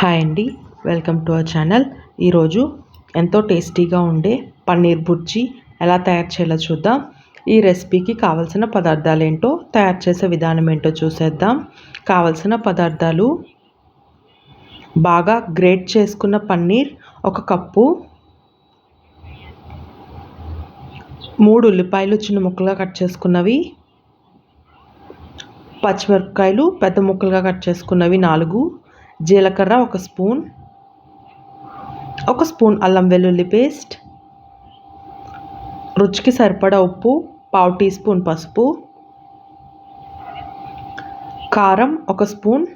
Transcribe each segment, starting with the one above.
Hi అండి. Welcome to our channel. ఈరోజు ఎంతో టేస్టీగా ఉండే పన్నీర్ బుర్జీ ఎలా తయారు చేయాలో చూద్దాం. ఈ రెసిపీకి కావలసిన పదార్థాలు ఏంటో తయారు చేసే విధానం ఏంటో చూసేద్దాం. కావలసిన పదార్థాలు బాగా గ్రేట్ చేసుకున్న పన్నీర్ ఒక కప్పు మూడు ఉల్లిపాయలు చిన్న ముక్కలుగా కట్ చేసుకున్నవి పచ్చిమిరపకాయలు పెద్ద ముక్కలుగా కట్ చేసుకున్నవి నాలుగు జీలకర్ర ఒక స్పూన్ ఒక స్పూన్ అల్లం వెల్లుల్లి పేస్ట్ రుచికి సరిపడా ఉప్పు పావు టీ స్పూన్ పసుపు కారం ఒక స్పూన్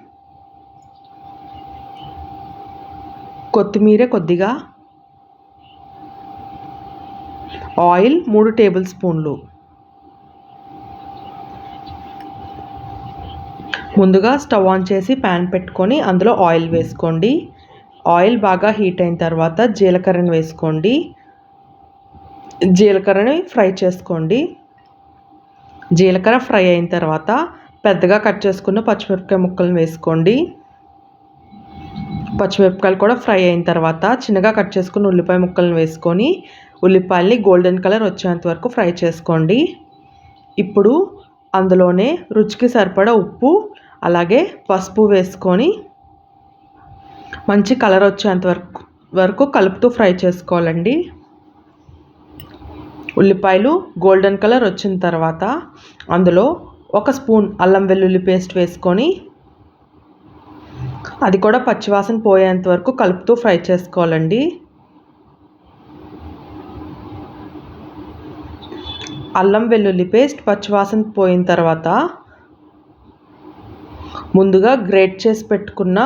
కొత్తిమీర కొద్దిగా ఆయిల్ మూడు టేబుల్ స్పూన్లు. ముందుగా స్టవ్ ఆన్ చేసి ప్యాన్ పెట్టుకొని అందులో ఆయిల్ వేసుకోండి. ఆయిల్ బాగా హీట్ అయిన తర్వాత జీలకర్రని వేసుకోండి. జీలకర్రని ఫ్రై చేసుకోండి. జీలకర్ర ఫ్రై అయిన తర్వాత పెద్దగా కట్ చేసుకున్న పచ్చిమిరపకాయ ముక్కలను వేసుకోండి. పచ్చిమిరపకాయలు కూడా ఫ్రై అయిన తర్వాత చిన్నగా కట్ చేసుకున్న ఉల్లిపాయ ముక్కలను వేసుకొని ఉల్లిపాయల్ని గోల్డెన్ కలర్ వచ్చేంత వరకు ఫ్రై చేసుకోండి. ఇప్పుడు అందులోనే రుచికి సరిపడా ఉప్పు అలాగే పసుపు వేసుకొని మంచి కలర్ వచ్చేంత వరకు వరకు కలుపుతూ ఫ్రై చేసుకోవాలండి. ఉల్లిపాయలు గోల్డెన్ కలర్ వచ్చిన తర్వాత అందులో ఒక స్పూన్ అల్లం వెల్లుల్లి పేస్ట్ వేసుకొని అది కూడా పచ్చివాసన పోయేంత వరకు కలుపుతూ ఫ్రై చేసుకోవాలండి. అల్లం వెల్లుల్లి పేస్ట్ పచ్చివాసన పోయిన తర్వాత ముందుగా గ్రేట్ చేసి పెట్టుకున్న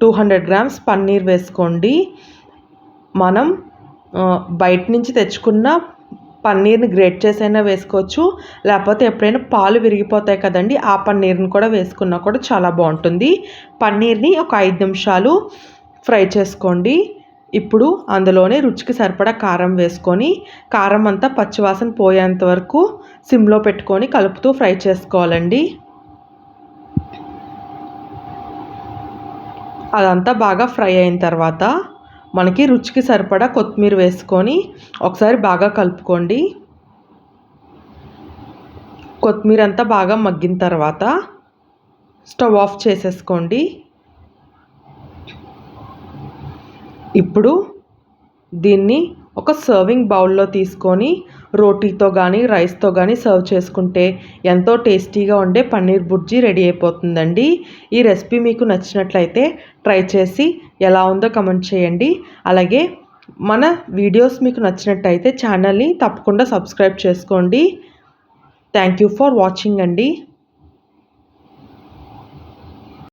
టూ హండ్రెడ్ గ్రామ్స్ పన్నీర్ వేసుకోండి. మనం బయట నుంచి తెచ్చుకున్న పన్నీర్ని గ్రేట్ చేసైనా వేసుకోవచ్చు. లేకపోతే ఎప్పుడైనా పాలు విరిగిపోతాయి కదండి ఆ పన్నీర్ని కూడా వేసుకున్నా కూడా చాలా బాగుంటుంది. పన్నీర్ని ఒక ఐదు నిమిషాలు ఫ్రై చేసుకోండి. ఇప్పుడు అందులోనే రుచికి సరిపడా కారం వేసుకొని కారం అంతా పచ్చివాసన పోయేంత వరకు సిమ్లో పెట్టుకొని కలుపుతూ ఫ్రై చేసుకోవాలండి. అదంతా బాగా ఫ్రై అయిన తర్వాత మనకి రుచికి సరిపడా కొత్తిమీర వేసుకొని ఒకసారి బాగా కలుపుకోండి. కొత్తిమీర అంతా బాగా మగ్గిన తర్వాత స్టవ్ ఆఫ్ చేసేసుకోండి. ఇప్పుడు దీన్ని ఒక సర్వింగ్ బౌల్లో తీసుకొని రోటీతో కానీ రైస్తో కానీ సర్వ్ చేసుకుంటే ఎంతో టేస్టీగా ఉండే పన్నీర్ బుర్జీ రెడీ అయిపోతుందండి. ఈ రెసిపీ మీకు నచ్చినట్లయితే ట్రై చేసి ఎలా ఉందో కమెంట్ చేయండి. అలాగే మన వీడియోస్ మీకు నచ్చినట్టయితే ఛానల్ని తప్పకుండా సబ్స్క్రైబ్ చేసుకోండి. థ్యాంక్ యూ ఫర్ వాచింగ్ అండి.